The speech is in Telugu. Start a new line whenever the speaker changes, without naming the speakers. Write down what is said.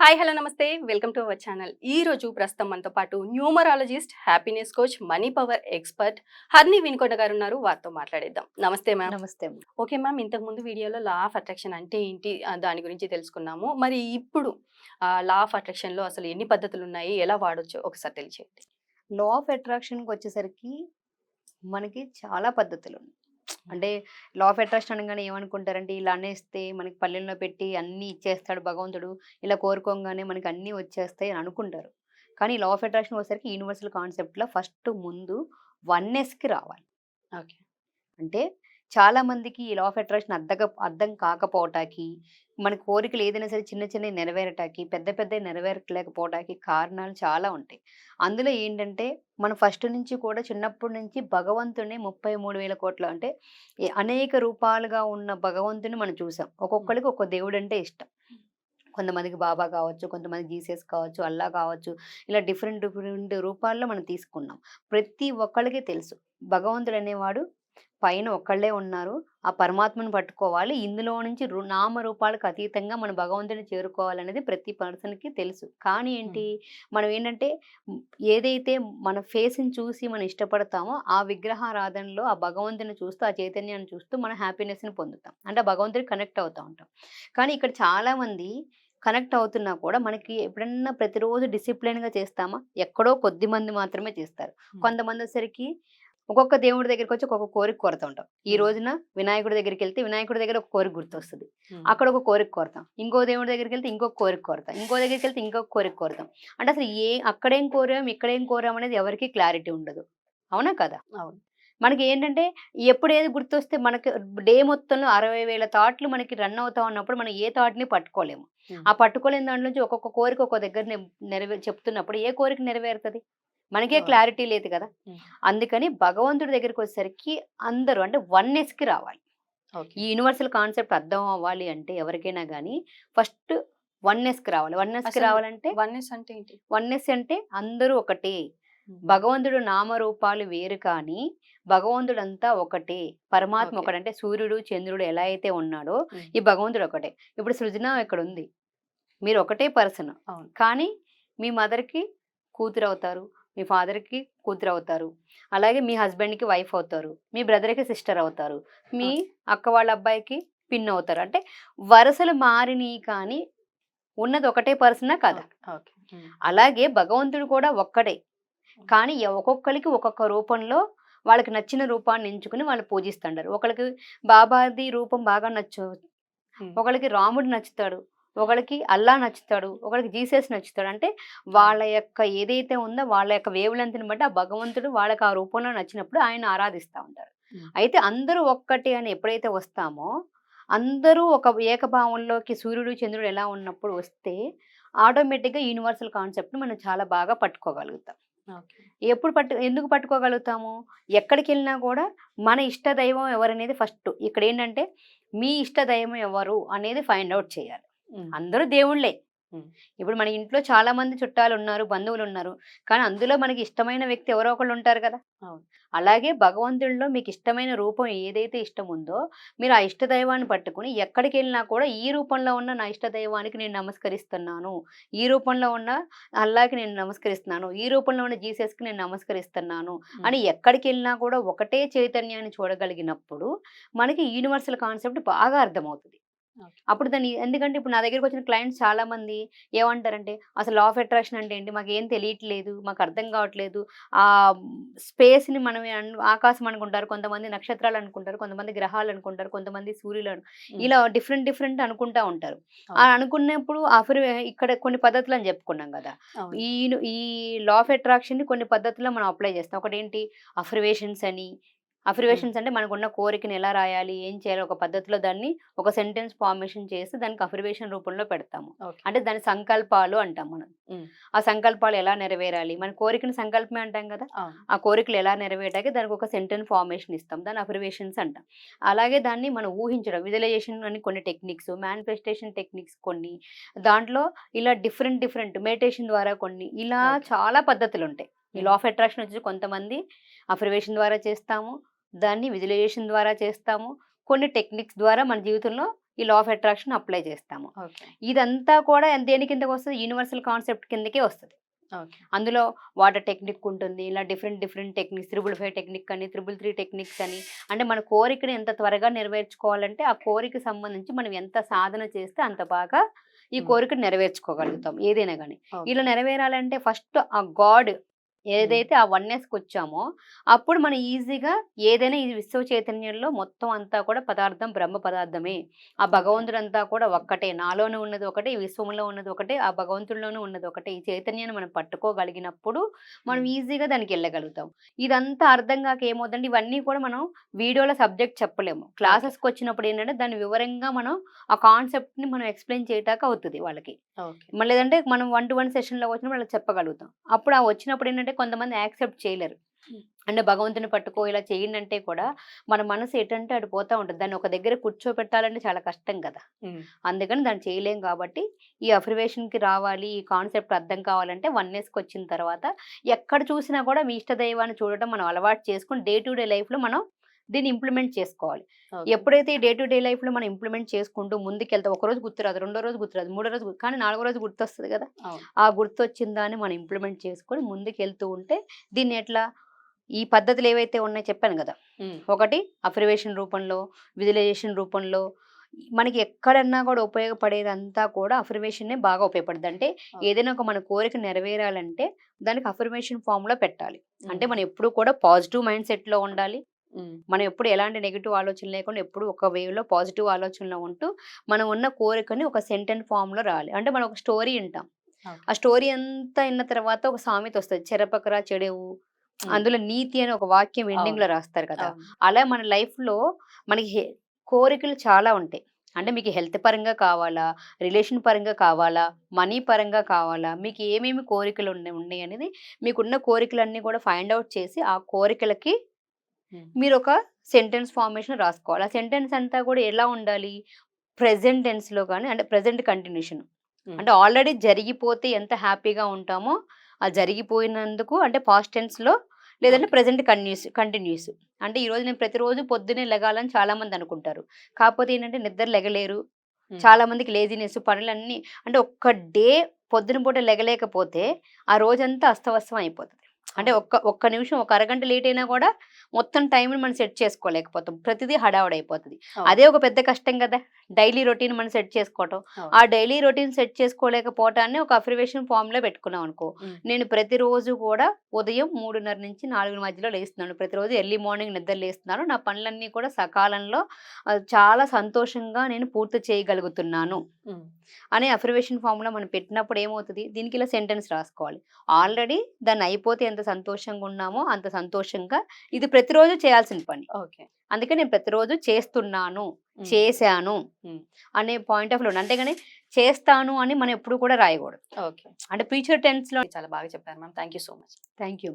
హాయ్ హలో నమస్తే. Welcome to our channel. ఈ రోజు ప్రస్తుతం మనతో పాటు numerologist happiness coach money power expert Harni Vinukonda garu ఉన్నారు. వారితో మాట్లాడేద్దాం. నమస్తే మ్యామ్.
నమస్తే.
Okay ma'am. ఇంతకు ముందు వీడియోలో లా ఆఫ్ అట్రాక్షన్ అంటే ఏంటి? దాని గురించి తెలుసుకున్నాము. మరి ఇప్పుడు లా ఆఫ్ అట్రాక్షన్లో అసలు ఎన్ని పద్ధతులు ఉన్నాయి ఎలా వాడొచ్చు ఒకసారి తెలియచేయండి.
లా ఆఫ్ అట్రాక్షన్కి వచ్చేసరికి మనకి చాలా పద్ధతులు ఉన్నాయి అంటే లా ఆఫ్ అట్రాక్షన్ అనగానే ఏమనుకుంటారంటే ఇలా అనేస్తే మనకి పల్లెల్లో పెట్టి అన్నీ ఇచ్చేస్తాడు భగవంతుడు ఇలా కోరుకోగానే మనకి అన్నీ వచ్చేస్తాయి అని అనుకుంటారు. కానీ లా ఆఫ్ అట్రాక్షన్ వచ్చేసరికి యూనివర్సల్ కాన్సెప్ట్లో ఫస్ట్ ముందు వన్నెస్కి రావాలి.
ఓకే.
అంటే చాలా మందికి ఈ లా ఆఫ్ అట్రాక్షన్ అర్థక అర్థం కాకపోవటానికి మన కోరికలు ఏదైనా సరే చిన్న చిన్న నెరవేరటానికి పెద్ద పెద్ద నెరవేరలేకపోవటానికి కారణాలు చాలా ఉంటాయి. అందులో ఏంటంటే మనం ఫస్ట్ నుంచి కూడా చిన్నప్పటి నుంచి భగవంతుని ముప్పై మూడు వేల కోట్ల అంటే అనేక రూపాలుగా ఉన్న భగవంతుని మనం చూసాం. ఒక్కొక్కరికి ఒక్కొక్క దేవుడు అంటే ఇష్టం. కొంతమందికి బాబా కావచ్చు కొంతమంది జీసస్ కావచ్చు అల్లా కావచ్చు ఇలా డిఫరెంట్ డిఫరెంట్ రూపాల్లో మనం తీసుకున్నాం. ప్రతి ఒక్కళ్ళకి తెలుసు. భగవంతుడు అనేవాడు పైన ఒక్కళ్ళే ఉన్నారు. ఆ పరమాత్మను పట్టుకోవాలి. ఇందులో నుంచి రు- నామ రూపాలకు అతీతంగా మన భగవంతుని చేరుకోవాలనేది ప్రతి పర్సన్కి తెలుసు. కానీ ఏంటి? మనం ఏంటంటే ఏదైతే మన ఫేస్ని చూసి మనం ఇష్టపడతామో ఆ విగ్రహారాధనలో ఆ భగవంతుని చూస్తూ ఆ చైతన్యాన్ని చూస్తూ మన హ్యాపీనెస్ని పొందుతాం. అంటే ఆ భగవంతుడికి కనెక్ట్ అవుతూ ఉంటాం. కానీ ఇక్కడ చాలామంది కనెక్ట్ అవుతున్నా కూడా మనకి ఎప్పుడన్నా ప్రతిరోజు డిసిప్లిన్గా చేస్తామా? ఎక్కడో కొద్ది మంది మాత్రమే చేస్తారు. కొంతమంది వచ్చేసరికి ఒక్కొక్క దేవుడి దగ్గరికి వచ్చి ఒక్కొక్క కోరిక కోరుతూ ఉంటాం ఈ. రోజున వినాయకుడి దగ్గరికి వెళ్తే వినాయకుడి దగ్గర ఒక కోరిక గుర్తొస్తుంది. అక్కడ ఒక కోరిక కోరుతాం. ఇంకో దేవుడి దగ్గరికి వెళ్తే ఇంకొక కోరిక కోరుతాం. ఇంకో దగ్గరికి వెళ్తే ఇంకొక కోరిక కోరుతాం. అంటే అసలు ఏ అక్కడేం కోరాం ఇక్కడేం కోరాం అనేది ఎవరికి క్లారిటీ ఉండదు. అవునా కదా?
అవును.
మనకి ఏంటంటే ఎప్పుడు ఏది గుర్తొస్తే మనకి డే మొత్తంలో అరవై వేల థాట్లు మనకి రన్ అవుతా ఉన్నప్పుడు మనం ఏ థాట్ని పట్టుకోలేము. ఆ పట్టుకోలేని దాంట్లో నుంచి ఒక్కొక్క కోరిక ఒక్కొక్క దగ్గర నెరవే చెప్తున్నప్పుడు ఏ కోరిక నెరవేరుతుంది? మనకే. క్లారిటీ లేదు కదా. అందుకని భగవంతుడి దగ్గరికి వచ్చేసరికి అందరూ అంటే వన్నెస్కి రావాలి. ఈ యూనివర్సల్ కాన్సెప్ట్ అర్థం అవ్వాలి అంటే ఎవరికైనా కానీ ఫస్ట్ వన్నెస్కి రావాలి. వన్నెస్కి రావాలంటే
వన్నెస్ అంటే ఏంటి?
వన్నెస్ అంటే అందరూ ఒకటే. భగవంతుడు నామరూపాలు వేరు కానీ భగవంతుడంతా ఒకటే. పరమాత్మ
Okay.
ఒకటే అంటే సూర్యుడు చంద్రుడు ఎలా అయితే ఉన్నాడో. ఈ భగవంతుడు ఒకటే. ఇప్పుడు సృజన ఇక్కడ ఉంది మీరు ఒకటే పర్సన్. కానీ మీ మదర్కి కూతురు అవుతారు మీ ఫాదర్కి కూతురు అవుతారు అలాగే మీ హస్బెండ్కి వైఫ్ అవుతారు. మీ బ్రదర్కి సిస్టర్ అవుతారు. మీ అక్క వాళ్ళ అబ్బాయికి పిన్ అవుతారు. అంటే వరుసలు మారినాయి కానీ ఉన్నది ఒకటే పర్సనా కదా. అలాగే భగవంతుడు కూడా ఒక్కడే. కానీ ఒక్కొక్కరికి ఒక్కొక్క రూపంలో వాళ్ళకి నచ్చిన రూపాన్ని ఎంచుకుని వాళ్ళు పూజిస్తుంటారు. ఒకరికి బాబాది రూపం బాగా నచ్చు. ఒకరికి రాముడు నచ్చుతాడు. ఒకరికి అల్లా నచ్చుతాడు ఒకరికి జీసస్ నచ్చుతాడు. అంటే వాళ్ళ యొక్క ఏదైతే ఉందో వాళ్ళ యొక్క వేవులంతిని బట్టి ఆ భగవంతుడు వాళ్ళకి ఆ రూపంలో నచ్చినప్పుడు ఆయన ఆరాధిస్తూ ఉంటారు. అయితే అందరూ ఒక్కటి అని ఎప్పుడైతే వస్తామో అందరూ ఒక ఏకభావంలోకి సూర్యుడు చంద్రుడు ఎలా ఉన్నప్పుడు వస్తే ఆటోమేటిక్గా యూనివర్సల్ కాన్సెప్ట్ని మనం చాలా బాగా పట్టుకోగలుగుతాం. ఎప్పుడు పట్టు ఎందుకు పట్టుకోగలుగుతాము? ఎక్కడికి వెళ్ళినా కూడా మన ఇష్ట దైవం ఎవరనేది ఫస్ట్ ఇక్కడ ఏంటంటే మీ ఇష్ట దైవం ఎవరు అనేది ఫైండ్ అవుట్ చేయాలి. అందరూ దేవుళ్ళే. ఇప్పుడు మన ఇంట్లో చాలా మంది చుట్టాలు ఉన్నారు బంధువులు ఉన్నారు కానీ అందులో మనకి ఇష్టమైన వ్యక్తి ఎవరో ఒకళ్ళు ఉంటారు కదా. అలాగే భగవంతుడిలో మీకు ఇష్టమైన రూపం ఏదైతే ఇష్టం ఉందో మీరు ఆ ఇష్ట దైవాన్ని పట్టుకుని ఎక్కడికి వెళ్ళినా కూడా ఈ రూపంలో ఉన్న నా ఇష్ట దైవానికి నేను నమస్కరిస్తున్నాను. ఈ రూపంలో ఉన్న అల్లాకి నేను నమస్కరిస్తున్నాను. ఈ రూపంలో ఉన్న జీసస్కి నేను నమస్కరిస్తున్నాను అని ఎక్కడికి వెళ్ళినా కూడా ఒకటే చైతన్యాన్ని చూడగలిగినప్పుడు మనకి యూనివర్సల్ కాన్సెప్ట్ బాగా అర్థమవుతుంది. అప్పుడు దాన్ని ఎందుకంటే ఇప్పుడు నా దగ్గరికి వచ్చిన క్లయింట్స్ చాలా మంది ఏమంటారంటే అసలు లా ఆఫ్ అట్రాక్షన్ అంటే ఏంటి? మాకు ఏం తెలియట్లేదు మాకు అర్థం కావట్లేదు. ఆ స్పేస్ని మనం ఆకాశం అనుకుంటారు కొంతమంది నక్షత్రాలు అనుకుంటారు కొంతమంది గ్రహాలు అనుకుంటారు కొంతమంది సూర్యులు. ఇలా డిఫరెంట్ డిఫరెంట్ అనుకుంటా ఉంటారు. అనుకున్నప్పుడు అఫర్ ఇక్కడ కొన్ని పద్ధతులు అని చెప్పుకున్నాం కదా. ఈ ఈ లా ఆఫ్ అట్రాక్షన్ని కొన్ని పద్ధతుల్లో మనం అప్లై చేస్తాం. ఒకటి ఏంటి అఫర్వేషన్స్ అని అఫర్వేషన్స్ అంటే మనకున్న కోరికని ఎలా రాయాలి ఏం చేయాలి ఒక పద్ధతిలో దాన్ని ఒక సెంటెన్స్ ఫార్మేషన్ చేసి దానికి అఫర్వేషన్ రూపంలో పెడతాము. అంటే దాని సంకల్పాలు అంటాం మనం. ఆ సంకల్పాలు ఎలా నెరవేరాలి? మన కోరికని సంకల్పమే అంటాం కదా. ఆ కోరికలు ఎలా నెరవేరాక దానికి ఒక సెంటెన్స్ ఫార్మేషన్ ఇస్తాం. దాని అఫర్వేషన్స్ అంటాం. అలాగే దాన్ని మనం ఊహించడం. విజువలైజేషన్ అని కొన్ని టెక్నిక్స్ మేనిఫెస్టేషన్ టెక్నిక్స్ కొన్ని. దాంట్లో ఇలా డిఫరెంట్ డిఫరెంట్ మెడిటేషన్ ద్వారా కొన్ని. ఇలా. చాలా పద్ధతులు ఉంటాయి ఈ. లా ఆఫ్ అట్రాక్షన్ వచ్చి కొంతమంది అఫర్వేషన్ ద్వారా చేస్తాము. దాన్ని విజువలైజేషన్ ద్వారా చేస్తాము. కొన్ని టెక్నిక్స్ ద్వారా మన జీవితంలో ఈ లా ఆఫ్ అట్రాక్షన్ అప్లై చేస్తాము. ఇదంతా కూడా దేని కిందకి వస్తుంది? యూనివర్సల్ కాన్సెప్ట్ కిందకే వస్తుంది. అందులో వాటర్ టెక్నిక్ ఉంటుంది ఇలా different different techniques triple five technique అని త్రిబుల్ త్రీ టెక్నిక్స్ అని. అంటే మన కోరికను ఎంత త్వరగా నెరవేర్చుకోవాలంటే ఆ కోరిక సంబంధించి మనం ఎంత సాధన చేస్తే అంత బాగా ఈ. కోరికను నెరవేర్చుకోగలుగుతాం ఏదైనా కానీ. ఇలా నెరవేరాలంటే ఫస్ట్ ఆ గాడ్ ఏదైతే ఆ వన్నెస్కి వచ్చామో అప్పుడు మనం ఈజీగా ఏదైనా ఈ విశ్వ చైతన్యంలో మొత్తం అంతా కూడా పదార్థం బ్రహ్మ పదార్థమే. ఆ భగవంతుడంతా కూడా ఒక్కటే. నాలోనే ఉన్నది ఒకటే ఈ విశ్వంలో ఉన్నది ఒకటే ఆ భగవంతుడిలోనూ ఉన్నది ఒకటే. ఈ చైతన్యాన్ని మనం పట్టుకోగలిగినప్పుడు మనం. ఈజీగా దానికి వెళ్ళగలుగుతాం ఇదంతా అర్థం కాక ఏమవుతుందంటే ఇవన్నీ కూడా మనం వీడియోలో సబ్జెక్ట్ చెప్పలేము. క్లాసెస్కి వచ్చినప్పుడు ఏంటంటే దాన్ని వివరంగా మనం ఆ కాన్సెప్ట్ని మనం ఎక్స్ప్లెయిన్ చేయటాక అవుతుంది వాళ్ళకి. మళ్ళీ మనం వన్ టు వన్ సెషన్లో వచ్చినప్పుడు వాళ్ళకి చెప్పగలుగుతాం. అప్పుడు ఆ వచ్చినప్పుడు ఏంటంటే కొంతమంది యాక్సెప్ట్ చేయలేరు. అంటే భగవంతుని పట్టుకో ఇలా చేయండి అంటే కూడా మన మనసు ఎటంటే అటు పోతా ఉంటుంది దాన్ని ఒక దగ్గర కూర్చోపెట్టాలంటే చాలా కష్టం కదా. అందుకని దాన్ని చేయలేం కాబట్టి ఈ అఫర్వేషన్కి రావాలి ఈ కాన్సెప్ట్ అర్థం కావాలంటే వన్నెస్కి వచ్చిన తర్వాత ఎక్కడ చూసినా కూడా మీ ఇష్ట దైవాన్ని చూడటం మనం అలవాటు చేసుకుని డే టు డే లైఫ్లో మనం దీన్ని ఇంప్లిమెంట్ చేసుకోవాలి. ఎప్పుడైతే డే టు డే లైఫ్లో మనం ఇంప్లిమెంట్ చేసుకుంటూ ముందుకెళ్తాం ఒక రోజు గుర్తురాదు రెండో రోజు గుర్తురాదు మూడో రోజు కానీ నాలుగో రోజు గుర్తొస్తుంది కదా. ఆ గుర్తు వచ్చిన దాన్ని మనం ఇంప్లిమెంట్ చేసుకొని ముందుకెళ్తూ ఉంటే దీన్ని ఎట్లా ఈ పద్ధతులు ఏవైతే ఉన్నాయో చెప్పాను కదా. ఒకటి అఫర్వేషన్ రూపంలో విజువలైజేషన్ రూపంలో మనకి ఎక్కడన్నా కూడా ఉపయోగపడేదంతా కూడా అఫర్మేషన్నే బాగా ఉపయోగపడుతుంది అంటే ఏదైనా ఒక మన కోరిక నెరవేరాలంటే దానికి అఫర్మేషన్ ఫామ్లో పెట్టాలి అంటే మనం ఎప్పుడు కూడా పాజిటివ్ మైండ్ సెట్లో ఉండాలి. మనం ఎప్పుడు ఎలాంటి నెగిటివ్ ఆలోచన లేకుండా ఎప్పుడు ఒక వేవ్లో పాజిటివ్ ఆలోచనలో ఉంటూ మనం ఉన్న కోరికని ఒక సెంటెన్స్ ఫామ్లో రావాలి అంటే మనం ఒక స్టోరీ వింటాం. ఆ స్టోరీ అంతా విన్న తర్వాత ఒక సామెత వస్తుంది చెరపకరా చెడేవు. అందులో నీతి అని ఒక వాక్యం
ఎండింగ్లో.
రాస్తారు కదా. అలా మన లైఫ్లో మనకి కోరికలు చాలా ఉంటాయి అంటే మీకు హెల్త్ పరంగా కావాలా రిలేషన్ పరంగా కావాలా మనీ పరంగా కావాలా మీకు ఏమేమి కోరికలు ఉన్నాయి ఉన్నాయి అనేది మీకున్న కోరికలన్నీ కూడా ఫైండ్ అవుట్ చేసి ఆ కోరికలకి. మీరు ఒక సెంటెన్స్ ఫార్మేషన్ రాసుకోవాలి. ఆ సెంటెన్స్ అంతా కూడా ఎలా ఉండాలి? ప్రెసెంట్ టెన్స్లో కానీ అంటే ప్రెసెంట్ కంటిన్యూషన్
ఉమ్.
అంటే ఆల్రెడీ జరిగిపోతే ఎంత హ్యాపీగా ఉంటామో ఆ జరిగిపోయినందుకు అంటే పాస్ట్ టెన్స్లో లేదంటే ప్రెసెంట్ కంటిన్యూస్ కంటిన్యూస్ అంటే ఈరోజు నేను ప్రతిరోజు పొద్దునే లెగాలని చాలా మంది అనుకుంటారు. కాకపోతే ఏంటంటే నిద్ర లెగలేరు.
ఉమ్.
చాలా మందికి లేజినెస్ పనులన్నీ అంటే ఒక్క డే పొద్దున పూట లెగలేకపోతే ఆ రోజంతా అస్తవస్తం అయిపోతుంది. అంటే. ఒక్క ఒక్క నిమిషం ఒక అరగంట లేట్ అయినా కూడా మొత్తం టైంని మనం సెట్ చేసుకోలేకపోతాం ప్రతిదీ హడావుడైపోతుంది. అదే ఒక పెద్ద కష్టం కదా డైలీ రొటీన్ మనం సెట్ చేసుకోవటం. ఆ డైలీ రొటీన్ సెట్ చేసుకోలేకపోవటాన్ని ఒక అఫర్వేషన్ ఫామ్లో పెట్టుకున్నాం అనుకో. నేను ప్రతిరోజు కూడా ఉదయం మూడున్నర నుంచి నాలుగు మధ్యలో లేస్తున్నాను ప్రతిరోజు ఎర్లీ మార్నింగ్ నిద్ర లేస్తున్నాను నా పనులన్నీ కూడా సకాలంలో చాలా సంతోషంగా నేను పూర్తి చేయగలుగుతున్నాను. అనే అఫర్వేషన్ ఫామ్లో మనం పెట్టినప్పుడు ఏమవుతుంది దీనికి ఇలా సెంటెన్స్ రాసుకోవాలి ఆల్రెడీ దాన్ని అయిపోతే ఎంత సంతోషంగా ఉన్నామో అంత సంతోషంగా ఇది ప్రతిరోజు చేయాల్సిన పని.
ఓకే.
అందుకే నేను ప్రతిరోజు చేస్తున్నాను. చేశాను. అనే పాయింట్ ఆఫ్ వ్యూ అంతేగాని చేస్తాను అని మనం ఎప్పుడు కూడా రాయకూడదు.
ఓకే.
అంటే ఫ్యూచర్ టెన్స్లో
చాలా బాగా చెప్పారు ma'am. Thank you so much.
Thank you